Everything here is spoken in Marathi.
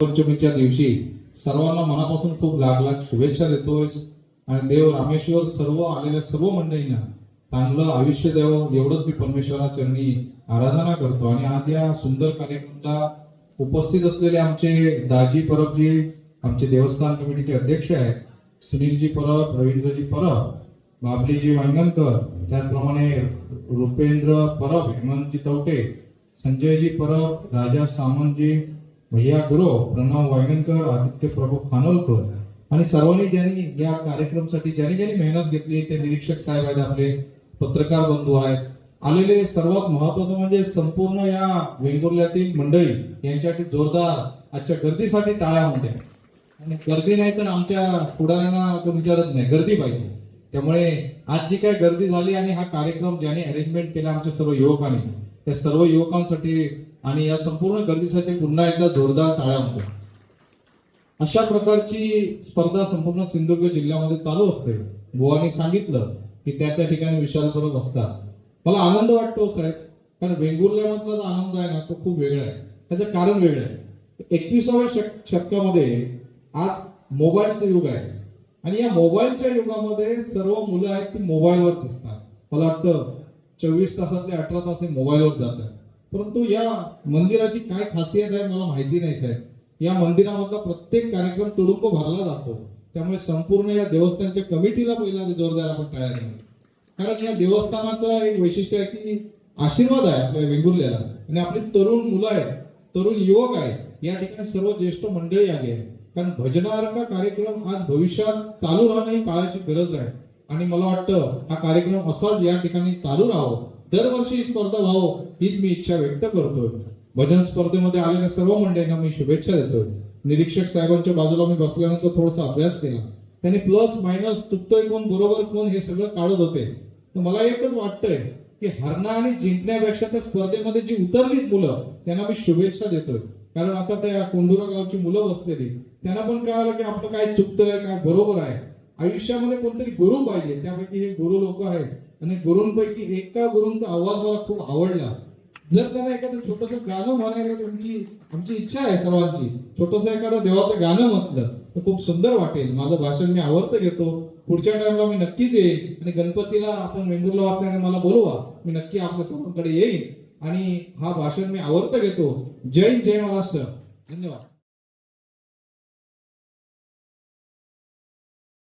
पंचमीच्या दिवशी सर्वांना मनापासून खूप लाख लाख शुभेच्छा देतोय आणि देव रामेश्वर सर्व आलेल्या सर्व मंडळींना चांगलं आयुष्य द्यावं एवढंच मी परमेश्वरा चरणी आराधना करतो. आणि आज या सुंदर कार्यक्रमाला उपस्थित असलेले आमचे दाजी परबजी आमचे देवस्थान कमिटीचे अध्यक्ष आहेत सुनीलजी परब रवींद्रजी परब बाबलीजी वांगणकर त्याचप्रमाणे रुपेंद्र परब हेमंतजी तवटे संजयजी परब राजा सामंतजी भैया गुरु प्रणव वायगणकर आदित्य प्रभू खानोलकर आणि सर्वांनी ज्यांनी या कार्यक्रमासाठी ज्यांनी ज्यांनी मेहनत घेतली ते निरीक्षक साहेब आहेत आपले पत्रकार बंधू आहेत. आलेले सर्वात महत्वाचं म्हणजे संपूर्ण या वेंगुर्ल्यातील मंडळी यांच्यासाठी जोरदार आजच्या गर्दीसाठी टाळ्या म्हणते आणि गर्दी नाही तर आमच्या पुढाऱ्यांना कोण विचारत नाही. गर्दी पाहिजे. त्यामुळे आज जी काय गर्दी झाली आणि हा कार्यक्रम ज्याने अरेंजमेंट केला आमच्या सर्व युवकांनी त्या सर्व युवकांसाठी आणि या संपूर्ण गर्दीसाठी पुन्हा एकदा जोरदार टाळ्या म्हणतो अशा प्रकारची स्पर्धा संपूर्ण सिंधुदुर्ग जिल्ह्यामध्ये चालू असते. बुवानी सांगितलं की त्या त्या ठिकाणी विशाल परब असतात. मला आनंद वाटतो साहेब. कारण वेंगुर्ल्यामधला जो आनंद आहे ना तो खूप वेगळा आहे. त्याचं कारण वेगळं आहे. एकविसाव्या शक शतकामध्ये आज मोबाईलचं युग आहे. आणि या मोबाईलच्या युगामध्ये सर्व मुलं आहेत ती मोबाईलवर दिसतात. मला वाटतं चोवीस तासातले अठरा तास ते मोबाईलवर जातात. परंतु या मंदिराची काय खासियत आहे मला माहिती नाही साहेब. या मंदिरामधला प्रत्येक कार्यक्रम तुडुंब भरला जातो. त्यामुळे संपूर्ण या देवस्थानच्या कमिटीला पहिला जोरदार आपण टाळ्या द्याव्या. कारण या देवस्थानाचं एक वैशिष्ट्य आहे की आशीर्वाद आहे आपल्या वेंगुर्ल्याला. आणि आपली तरुण मुलं आहेत तरुण युवक आहेत या ठिकाणी सर्व ज्येष्ठ मंडळी आली आहे कारण भजनासारखा कार्यक्रम आज भविष्यात चालू राहणं ही काळाची गरज आहे. आणि मला वाटतं हा कार्यक्रम असाच या ठिकाणी चालू राहावं. दरवर्षी ही स्पर्धा व्हावं हीच मी इच्छा व्यक्त करतोय. भजन स्पर्धेमध्ये आलेल्या सर्व मंडळींना मी शुभेच्छा देतोय. निरीक्षक साहेबांच्या बाजूला मी बसल्यानंतर थोडासा अभ्यास केला. त्यांनी प्लस मायनस चुकतोय कोण बरोबर कोण हे सगळं काढत होते. तर मला एकच वाटतंय की हरणं आणि जिंकण्यापेक्षा त्या स्पर्धेमध्ये जी उतरलीच मुलं त्यांना मी शुभेच्छा देतोय. कारण आता त्या कोंडुरा गावची मुलं बसलेली त्यांना पण कळालं की आपलं काय चुकतंय काय बरोबर आहे. आयुष्यामध्ये कोणतरी गुरु पाहिजे त्यापैकी हे गुरु लोक आहेत. आणि गुरुंपैकी एका गुरुंचा आवाज मला खूप आवडला. जर त्यांना एखादं छोटस गाणं म्हणायला तुमची आमची इच्छा आहे सर्वांची छोटस एखादं देवाचं गाणं म्हटलं तर खूप सुंदर वाटेल. माझं भाषण मी आवडतं घेतो. पुढच्या टाइमला मी नक्कीच येईन आणि गणपतीला आपण वेंगुर्ला वाचल्याने मला बोलवा. मी नक्की आपल्या सर्वांकडे येईन आणि हा भाषण मी आवडतं घेतो. जय हिंद, जय महाराष्ट्र. धन्यवाद.